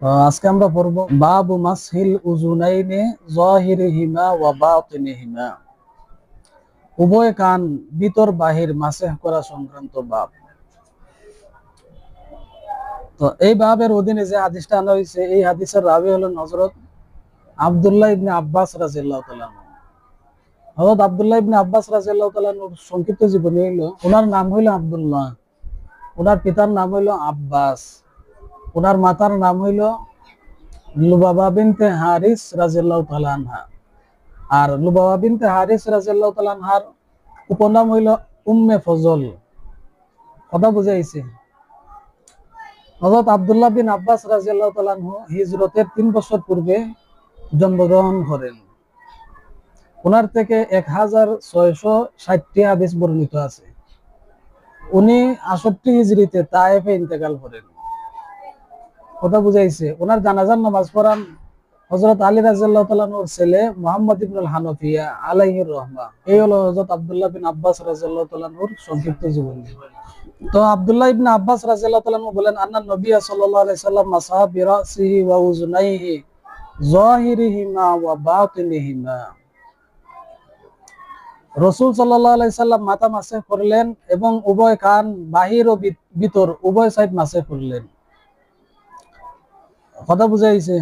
আজকে আমরা বাবু মাসহিল উজুনাইনে উভয় কান বাহির করা সংক্রান্ত বাব। তো এই বাবের অধীনে যে হাদিসটা হয়েছে এই হাদিসের রাবি হলেন হজরত আব্দুল্লাহ ইবনে আব্বাস রাজিয়াল্লাহু তাআলা হজরত আব্দুল্লাহ ইবনে আব্বাস রাজিয়াল্লাহু তাআলা সংক্ষিপ্ত জীবনী হইল ওনার নাম হইল আব্দুল্লাহ ওনার পিতার নাম হইল আব্বাস। ওনার মাতার নাম হইল লুবাবা বিনতে হারিস রাজিয়াল্লাহু তাআলা আনহা। আর লুবাবা বিনতে হারিস রাজিয়াল্লাহু তাআলা আনহার উপনাম হইল উম্মে ফজল। কথা বুঝাইছে। হযরত আব্দুল্লাহ বিন আব্বাস রাজিয়াল্লাহু তাআলা আনহু হিজরতের তিন বছর পূর্বে জন্মগ্রহণ করেন। ওনার থেকে এক হাজার ছয়শো ষাটটি হাদিস বর্ণিত আছে। উনি আষট্টি হিজড়িতে তায়েফে ইন্তেকাল করেন। কথা বুঝাইছে। ওনার জানাজার নামাজ পড়ান হজরত আলী রাজিয়াল্লাহ তালানোর ছেলে মোহাম্মদ ইবনুল হানফিয়া আলাইহির রহমা। এই হলো হজরত আব্দুল্লাহ বিন আব্বাস রাজিয়াল্লাহ তালানোর সংক্ষিপ্ত জীবনী। তো আব্দুল্লাহ ইবনে আব্বাস রাজিয়াল্লাহ তালানু বলেন, আন্না সাল্লাল্লাহু আলাইহি সাল্লাম রসুল সাল্লাম মাথা মাসে করলেন এবং উভয় কান বাহির ও ভিতর, উভয় সাইড মাসে করলেন কথা বুঝাইছে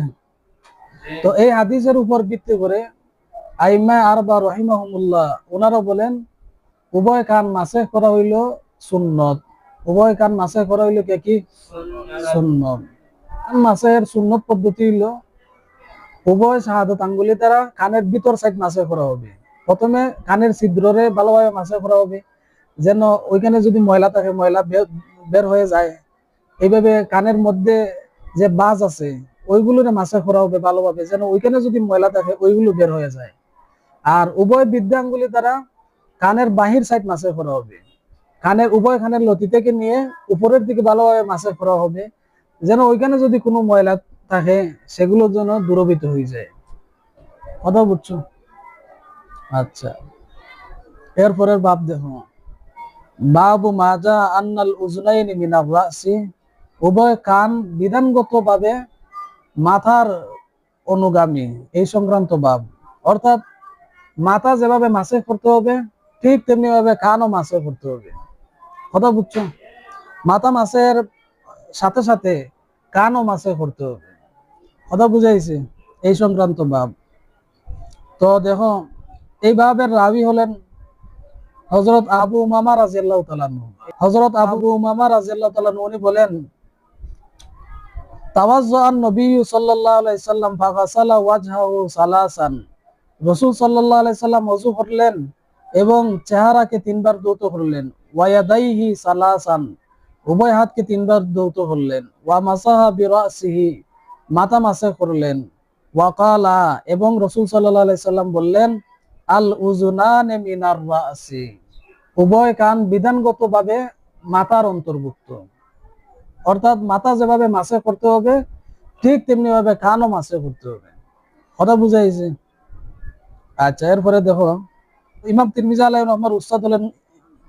তো এই হাদিসের উপর ভিত্তি করে আইমা আর বা রহিমাহুমুল্লাহ ওনারা বলেন উভয় কান মাসে করা হইল সুন্নত। উভয় কান মাসে করা হইল কে কি? সুন্নত। কান মাসের সুন্নত পদ্ধতি হইল উভয় শাহাদত আঙ্গুলি দ্বারা কানের ভিতর সাইড মাসে করা হবে। প্রথমে কানের ছিদ্ররে ভালোভাবে মাসে করা হবে যেন ওইখানে যদি ময়লা থাকে ময়লা বের- বের হয়ে যায় এইভাবে কানের মধ্যে যে বাজ আছে ওইগুলো মাছে করা হবে ভালোভাবে, যেন ওইখানে যদি ময়লা থাকে, ওইগুলো বের হয়ে যায়। আর উভয় বৃদ্ধাঙ্গুলি দ্বারা কানের বাহির সাইড মাসে করা হবে কানের উভয় কানের লতি থেকে নিয়ে উপরের দিকে ভালোভাবে মাসে করা হবে, যেন ওইখানে যদি কোনো ময়লা থাকে সেগুলোর জন্য দূরবিত হয়ে যায়। কথা বুঝছ? আচ্ছা। এরপরের বাপ দেখো। বাবু মাজা আন্নাল উজনাইনি রাসি। উভয় কান বিধানগত ভাবে মাথার অনুগামী, এই সংক্রান্ত ভাব। অর্থাৎ মাথা যেভাবে মাসে করতে হবে, ঠিক তেমনি ভাবে কানও মাসে করতে হবে। কথা বুঝছ? মাথা মাসের সাথে সাথে কানও মাসে করতে হবে। কথা বুঝাইছে? এই সংক্রান্ত ভাব। তো দেখো, এই ভাবের রাবি হলেন হজরত আবু উমামা রাজিয়াল্লাহু তাআলাহু হজরত আবু উমামা রাজিয়াল্লাহু তাআলাহু উনি বলেন নবী করলেন এবং চেহারাকে তিনবার ধৌত করলেন। ওয়ায়াদাইহি সালাসান, উভয় হাতকে তিনবার ধৌত করলেন। ওয়া মাসাহা বিরাসিহি মাথা মাসে করলেন ওয়াকালা এবং রসুল সাল্লাম বললেন, আল উজুনানে মিনার উভয় কান বিধানগতভাবে মাথার অন্তর্ভুক্ত। অর্থাৎ মাথা যেভাবে মাছে করতে হবে, ঠিক তেমনি ভাবে কানও মাসে করতে হবে। কথা বুঝাইছে? আচ্ছা এরপরে দেখো, ইমাম তিরমিজি আলাই রহমার উস্তাদ হলেন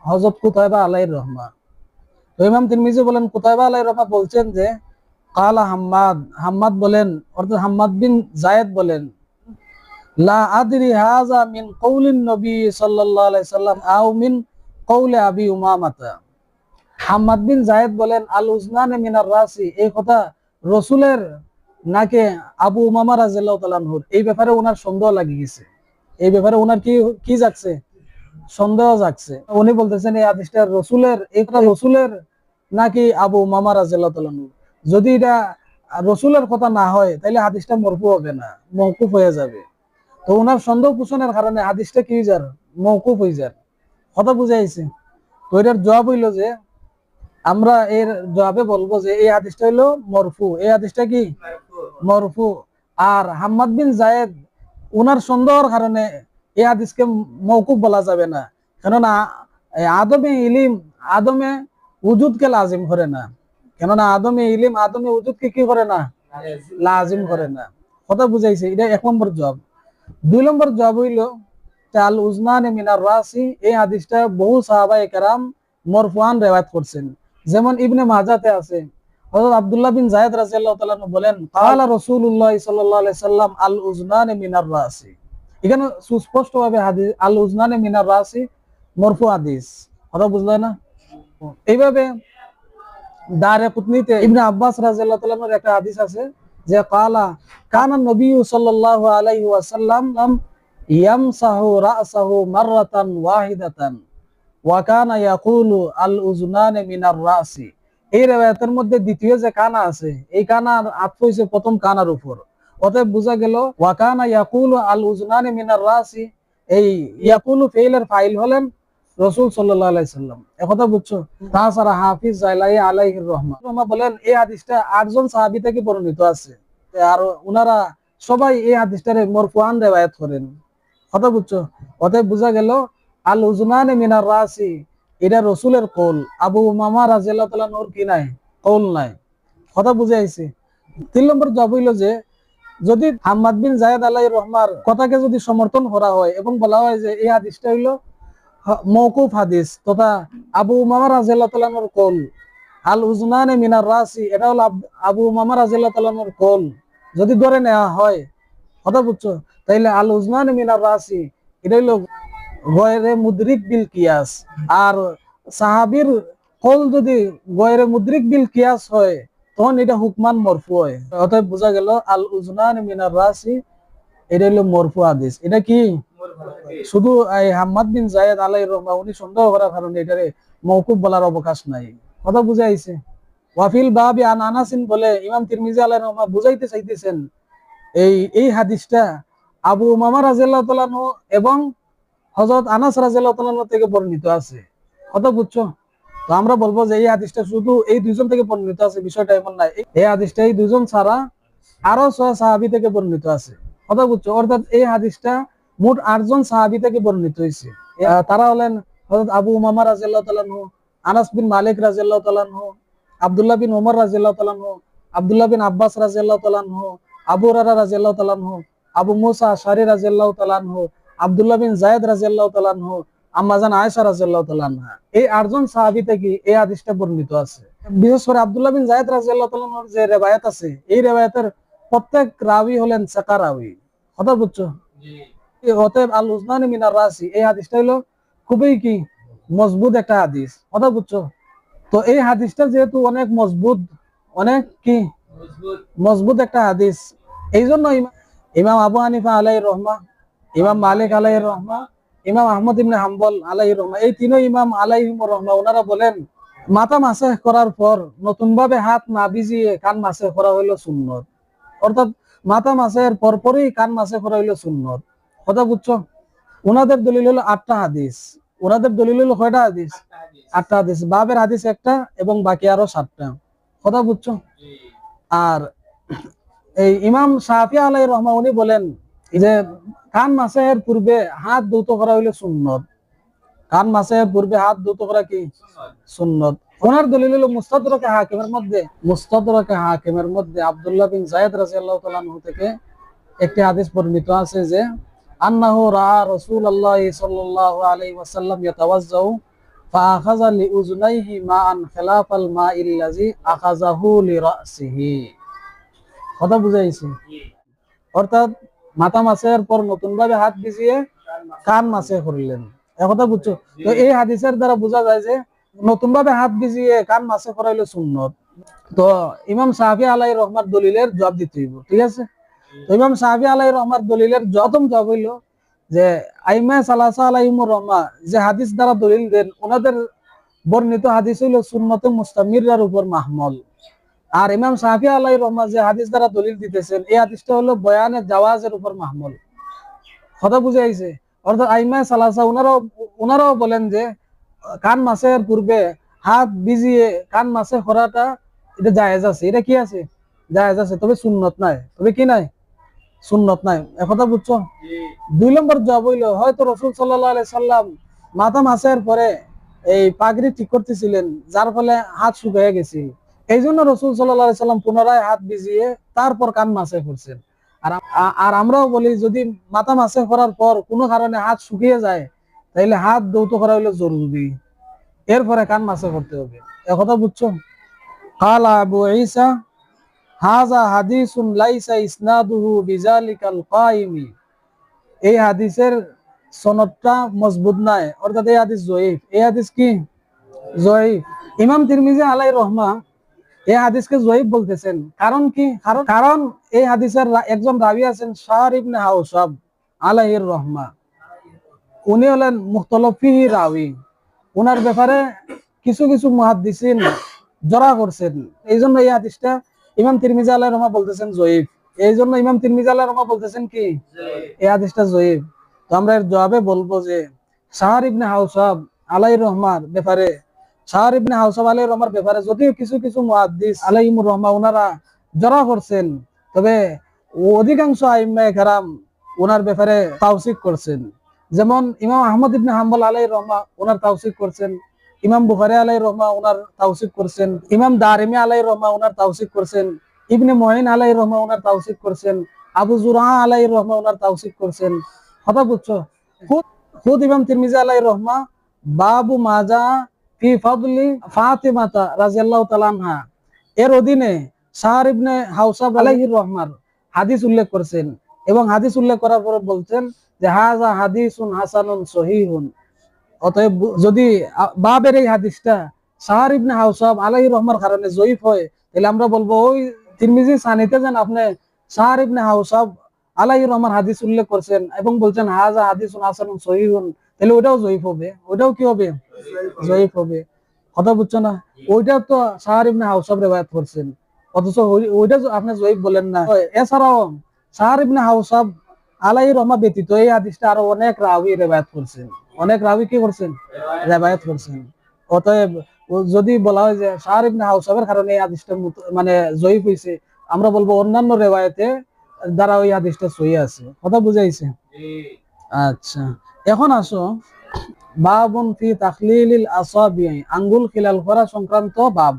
হজরত কুতাইবা আলাই রহমা তো ইমাম তিরমিজি বলেন, কুতাইবা আলাই রহমা বলছেন যে, কালা হাম্মাদ হাম্মাদ বলেন, অর্থাৎ হাম্মাদ বিন জায়েদ বলেন, লা আদরি হাজা মিন কৌলিন নবী সাল্লাল্লাহু আলাইহি সাল্লাম আও মিন কৌলে আবি উমামাতা। হাম্মাদ বিন জায়েদ বলেন আল উজনানে মিনার রাসি এই কথা রসুলের নাকে আবু উমামা আনহুর। এই ব্যাপারে ওনার সন্দেহ লাগি গেছে। এই ব্যাপারে ওনার কি কি যাচ্ছে? সন্দেহ যাচ্ছে। উনি বলতেছেন, এই হাদিসটা রসুলের কথা রসুলের নাকি আবু উমামা রাজিয়াল্লাহু তাআলা আনহু যদি এটা রসুলের কথা না হয় তাহলে হাদিসটা মরফু হবে না মৌকুফ হয়ে যাবে। তো ওনার সন্দেহ পোষণের কারণে হাদিসটা কি যার? মৌকুফ হয়ে যার। কথা বুঝাইছে। তো এটার জবাব হইল যে আমরা এর জবাবে বলব যে এই হাদিসটা হইল মরফু। এই হাদিসটা কি? মরফু। আর হাম্মাদ বিন জায়েদ ওনার সন্দেহের কারণে এই হাদিসকে মৌকুফ বলা যাবে না। কেননা আদমে ইলিম, আদমে উজুদকে লাজিম করে না। কেননা, আদমে ইলিম, আদমে উজুদকে কি করে না? লাজিম করে না। কথা বুঝাইছে, এটা এক নম্বর জব দুই নম্বর জব হইল চাল উজনান মিনার রাসি, এই হাদিসটা বহু সাহাবায়ে কেরাম মরফুয়ান রেওয়াত করছেন। যেমন ইবনে মাজাতে আছে। হযরত আব্দুল্লাহ বিন জায়েদ রাদিয়াল্লাহু তাআলা বলেন ক্বালা রাসূলুল্লাহ সাল্লাল্লাহু আলাইহি সাল্লাম আল উজনানে মিনার রাসি। এখানে সুস্পষ্টভাবে হাদিস আল উজনানে মিনার রাসি, মরফু হাদিস। কথা বুঝলে না? এইভাবে দারে কুতনিতে ইবনে আব্বাস রাদিয়াল্লাহু তাআলা আনহুর একটা হাদিস আছে যে, কালা কানা নবী সাল্লাল্লাহু আলাইহি ওয়াসাল্লাম ইয়ামসাহু রাসাহু মাররাতান ওয়াহিদাতান। ওয়া কানা ইয়াকুলু আল উজনানে মিনার রাসি। এই রেওয়ায়াতের মধ্যে দ্বিতীয় যে কানা আছে, এই কানার আত্ম হইছে প্রথম কানার উপর। অতএব বোঝা গেল ওয়া কানা ইয়াকুলু আল উজনানে মিনার রাসি, এই ইয়াকুলু ফেইলের ফাইল হলেন রসুল সাল্লাল্লাহু আলাইহি সাল্লাম। একথা বুঝছ? তাছাড়া হাফিজ জাইলাই আলাইহির রহমান রহমা বলেন, এই হাদিসটা আটজন সাহাবী থেকে বর্ণিত আছে। আর উনারা সবাই এই হাদিসটারে মরফুআন রেওয়ায়াত করেন। কথা বুঝছ? অতএব বোঝা গেল আল উজনানে মিনার রাসি, এটা রসুলের কল। আবু মামা রাজিয়াল্লাহু তাআলা নূর কি নাই? কল নাই। কথা বুঝে আইছে। তিন নম্বর জবাব হইল যে, যদি হাম্মাদ বিন জায়েদ আলাইহির রহমার কথাকে যদি সমর্থন করা হয় এবং বলা হয় যে, এই হাদিসটা হইল মওকুফ হাদিস তথা আবু মামা রাজিয়াল্লাহু তাআলা নূর কল। আল উজনানে মিনার রাসি, এটা হলো আব- মামা রাজিয়াল্লাহু তাআলা নূর কল। যদি ধরে নেওয়া হয়, কথা বুঝছ? তাইলে আল উজনানে মিনার রাসি, এটা হইল গয়রে মুদ্রিক বিল কিয়াস। আর সাহাবীর কল যদি গয়রে মুদ্রিক বিল কিয়াস হয়, তখন এটা হুকমান মরফু হয়। অতএব বোঝা গেল, আল উজনান মিনার রাসি, এটা হলো মরফু হাদিস। এটা কি? শুধু এই হাম্মাদ বিন জায়েদ আলাই রহমা, উনি সন্দেহ করার কারণে এটারে মৌকুব বলার অবকাশ নাই। কথা বুঝে আইছে ওয়াফিল বাবি আন আনাসিন বলে ইমাম তিরমিজি আলাই রহমা বুঝাইতে চাইতেছেন, এই এই হাদিসটা আবু মামা রাজিয়াল্লাহু তাআলা আনহু এবং হযরত আনাস তাআলা থেকে বর্ণিত আছে। কথা বুঝছ? তো আমরা বলব যে এই হাদিসটা শুধু এই দুজন থেকে বর্ণিত আছে, বিষয়টা এমন নাই। এই হাদিসটা এই দুইজন ছাড়া আরও ছয় সাহাবী থেকে বর্ণিত আছে। কথা বুঝছ? অর্থাৎ এই হাদিসটা মোট আটজন সাহাবী থেকে বর্ণিত হয়েছে তারা হলেন হযরত আবু উমামা রাদিয়াল্লাহু তাআলা আনহু, আনাস বিন মালিক রাদিয়াল্লাহু তাআলা আনহু, আব্দুল্লাহ বিন ওমর রাদিয়াল্লাহু তাআলা আনহু, আব্দুল্লাহ বিন আব্বাস রাদিয়াল্লাহু তাআলা আনহু, আবু হুরায়রা রাদিয়াল্লাহু তাআলা আনহু, আবু মুসা আশআরী রাদিয়াল্লাহু তাআলা আনহু আব্দুল্লাহ বিন জায়েদ আনহু আম্মাজান আয়েশা রাদিয়াল্লাহু তাআলা আনহা এই আটজন সাহাবী থেকে এই হাদিসটা বর্ণিত আছে। বিশেষ করে আব্দুল্লাহ বিন জায়েদ আনহুর যে রিওয়ায়াত আছে এই রিওয়ায়াতের প্রত্যেক রাবি হলেন সাকা রাবি কথা বুঝছ? অতএব আল উসমানি মিনার রাসি এই হাদিসটা হলো খুবই কি মজবুত একটা হাদিস। কথা বুঝছ? তো এই হাদিসটা যেহেতু অনেক মজবুত অনেক কি মজবুত। একটা হাদিস। এই জন্য ইমা- ইমাম আবু হানিফা আলাই রহমা ইমাম মালিক আলাই রহমা ইমাম আহমদ ইবনে হাম্বল আলাই রহমা এই তিনও ইমাম আলাই রহমা ওনারা বলেন মাথা মাসে করার পর নতুন ভাবে হাত না ভিজিয়ে কান মাসে করা হইল সুন্নত। অর্থাৎ মাথা মাসের পরপরই কান মাসে করা হইল সুন্নত। কথা বুঝছ? ওনাদের দলিল হলো আটটা হাদিস। ওনাদের দলিল হলো কয়টা হাদিস? আটটা হাদিস। বাবের হাদিস একটা এবং বাকি আরও সাতটা। কথা বুঝছ? আর এই ইমাম শাহি আলাই রহমা উনি বলেন যে কান মাসের পূর্বে হাত দ্রুত করা হইলে সুন্নত কান মাসের পূর্বে হাত দ্রুত করা কি সুন্নত ওনার দলিল হলো মুস্তাদরকে হাকিমের মধ্যে মুস্তাদরকে হাকিমের মধ্যে আব্দুল্লাহ বিন জায়েদ রাদিয়াল্লাহু তাআলা আনহু থেকে একটি হাদিস বর্ণিত আছে যে আন্নাহু রা রাসূলুল্লাহ সাল্লাল্লাহু আলাইহি ওয়াসাল্লাম ইয়াতাওয়াজ্জাউ فأخذ لأذنيه ماء خلاف الماء الذي أخذه لرأسه কথা বুঝাইছি অর্থাৎ মাথা মাছের পর নতুন ভাবে হাত ভিজিয়ে কান মাছে করলেন। একথা বুঝছ? তো এই হাদিসের দ্বারা বোঝা যায় যে নতুন ভাবে হাত ভিজিয়ে কান মাছে করাইলে সুন্নত। তো ইমাম সাহাবি আলাই রহমার দলিলের জবাব দিতে হইব ঠিক আছে? তো ইমাম সাহাবি আলাই রহমার দলিলের যতম জবাব হইল যে আইমা সালাসা আলাইহিমুর রহমা যে হাদিস দ্বারা দলিল দেন ওনাদের বর্ণিত হাদিস হইল সুন্নতে মুস্তামিরার উপর মাহমল। আর ইমাম সাহাফি আলাই রহমা যে হাদিস দ্বারা দলিল দিতেছেন, এই হাদিসটা হলো বয়ানে জাওয়াজের উপর মাহমল। কথা বুঝে আইছে? অর্থাৎ আইমা সালাসা ওনারাও ওনারাও বলেন যে, কান মাসের পূর্বে হাত ভিজিয়ে কান মাসে করাটা এটা জায়েজ আছে। এটা কি আছে? জায়েজ আছে। তবে সুন্নত নাই। তবে কি নাই? সুন্নত নাই। একথা বুঝছ? দুই নম্বর জবাব হইল, হয়তো রসুল সাল্লাহ সাল্লাম মাথা মাসের পরে এই পাগড়ি ঠিক করতেছিলেন, যার ফলে হাত শুকিয়ে গেছিল এই জন্য রসুল সাল্লাহ আলাই সাল্লাম পুনরায় হাত ভিজিয়ে তারপর কান মাসে করছেন আর আ- আর আমরাও বলি যদি মাথা মাসে করার পর কোনো কারণে হাত শুকিয়ে যায় তাইলে হাত দৌত করা হইলো জরুরি এরপরে কান মাসে করতে হবে একথা বুঝছো قال أبو عيسى هذا حديث ليس إسناده بذلك القائم এই হাদিসের সনদটা মজবুত নাই অর্থাৎ এই হাদিস জয়ীফ এই হাদিস কি জয়ীফ ইমাম তিরমিজি আলাই রহমা এই হাদিসকে জয়ীফ বলতেছেন। কারণ কি? কারণ এই হাদিসের একজন রাবি আছেন শাহর ইবনে হাউসাব আলাইহির রহমা। উনি হলেন মুখতলফিহি রাবি। ওনার ব্যাপারে কিছু কিছু মুহাদ্দিসিন জড়া করছেন। এই জন্য এই হাদিসটা ইমাম তিরমিজি আলাই রহমা বলতেছেন জয়ীফ। এই জন্য ইমাম তিরমিজি আলাই রহমা বলতেছেন কি? এই হাদিসটা জয়ীফ। তো আমরা এর জবাবে বলব যে শাহর ইবনে হাউসাব আলাই রহমার ব্যাপারে ইবনে রহমার ব্যাপারে যদিও কিছু কিছু মুহাদ্দিস রহমা ওনারা জড়া করছেন, তবে অধিকাংশ ওনার ব্যাপারে তাওসিক করছেন। যেমন ইমাম আহমদ ইবনে হাম্বল আলাই রহমা ওনার তাওসিক করছেন, ইমাম বুখারি আলাই রহমা ওনার তাওসিক করছেন, ইমাম দারিমি আলাই রহমা ওনার তাওসিক করছেন, ইবনে মহিন আলাই রহমা ওনার তাওসিক করছেন, আবু জুরা আলাই রহমা ওনার তাওসিক করছেন। কথা বুঝছ? খুদ খুদ ইমাম তিরমিজি আলাই রহমা বাবু মাজা এর অধীনে হাউসাব রহমার হাদিস উল্লেখ এবং হাদিস উল্লেখ করার বলছেন যে হাজা হাসানুন অতএব যদি বাবের এই হাদিসটা হাউসাব কারণে জয়ীফ হয়, তাহলে আমরা বলব, ওই তিরমিজি সানিতে যেন আপনি শাহর ইবনে হাউসাব আলাইহির রহমান হাদিস উল্লেখ করছেন এবং বলছেন হাজা হাদিসুন হাসানুন সহিহুন। তাহলে ওটাও জয়ীফ হবে। ওটাও কি হবে? জয়ীফ হবে। কথা বুঝছ না? ওইটাও তো শাহর ইবনে হাউসাব রেবায়াত করছেন। অথচ ওইটা আপনি জয়ীফ বলেন না। এছাড়াও শাহর ইবনে হাউসাব আলাইহির রহমা ব্যতীত এই হাদিসটা আরও অনেক রাবি রেবায়াত করছেন। অনেক রাবি কি করছেন? রেবায়াত করছেন। অতএব যদি বলা হয় যে শাহর ইবনে হাউসাবের কারণে এই হাদিসটা মানে জয়ীফ হয়েছে আমরা বলব অন্যান্য রেবায়াতে দ্বারা ওই হাদিসটা সহি আছে। কথা বুঝাইছে? আচ্ছা। এখন আসো। বাবুন আঙ্গুল খিলাল করা সংক্রান্ত বাব।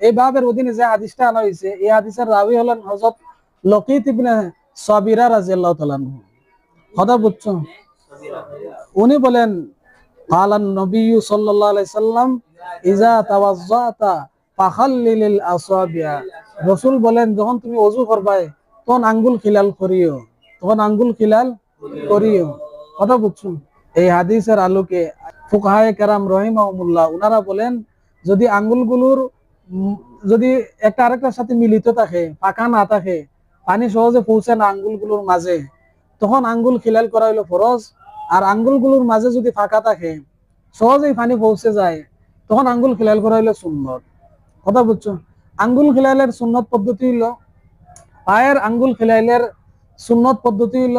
এই বাবের অধীনে যে হাদিসটা আনা হয়েছে, এই হাদিসের রাবি হলেন হযরত লকিত ইবনে সাবিরা রাদিয়াল্লাহু তাআলা কথা বুঝছ? উনি বলেন নবী সাল্লাল্লাহু সাল্লাম ইজা তাওয়াজ্জাতা ফাখাল্লিলিল আসাবিয়া। রাসূল বলেন, যখন তুমি ওযু করবাই, তখন আঙ্গুল খিলাল করিও, তখন আঙ্গুল খিলাল করিও। কথা বুঝছ? এই হাদিসের আলোকে ফুকাহায়ে কেরাম রহিমাহুমুল্লাহ উনারা বলেন, যদি আঙ্গুলগুলোর যদি একটা আরেকটার সাথে মিলিত থাকে পাকা না থাকে, পানি সহজে পৌঁছে না আঙ্গুলগুলোর মাঝে, তখন আঙ্গুল খিলাল করা হইল ফরজ। আর আঙ্গুলগুলোর মাঝে যদি ফাঁকা থাকে, সহজেই পানি পৌঁছে যায়, তখন আঙ্গুল খিলাল করা হইল সুন্নত। কথা বুঝছ? আঙ্গুল খিলালের সুন্নত পদ্ধতি হইল, পায়ের আঙ্গুল খিলাইলের সুন্নত পদ্ধতি হইল,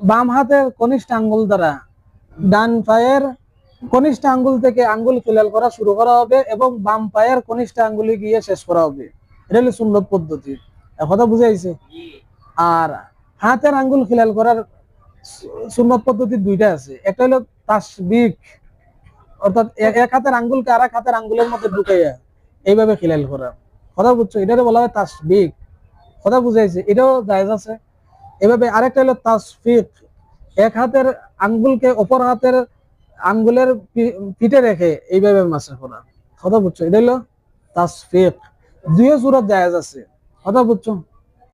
বাম হাতের কনিষ্ঠ আঙ্গুল দ্বারা ডান পায়ের কনিষ্ঠ আঙ্গুল থেকে আঙ্গুল খিলাল করা শুরু করা হবে এবং বাম পায়ের কনিষ্ঠ আঙ্গুলে গিয়ে শেষ করা হবে। এটা হলো সুন্নত পদ্ধতি। কথা বুঝাইছে? আর হাতের আঙ্গুল খিলাল করার সুন্নত পদ্ধতি দুইটা আছে। একটা হলো তাসবিক অর্থাৎ এক- হাতের আঙ্গুলকে আর এক হাতের আঙ্গুলের মধ্যে ঢুকাইয়া এইভাবে খিলাল করা। কথা বুঝছ? এটারে বলা হয় তাসবিক কথা বুঝাইছে? এটাও জায়েজ আছে। এভাবে আরেকটা হলো তাসফিক এক হাতের আঙ্গুলকে অপর হাতের আঙ্গুলের পিঠে রেখে এইভাবে মাসে করা কথা বুঝছ? এটা হলো তাসফিক। দুই সুরত জায়েজ আছে। কথা বুঝছ?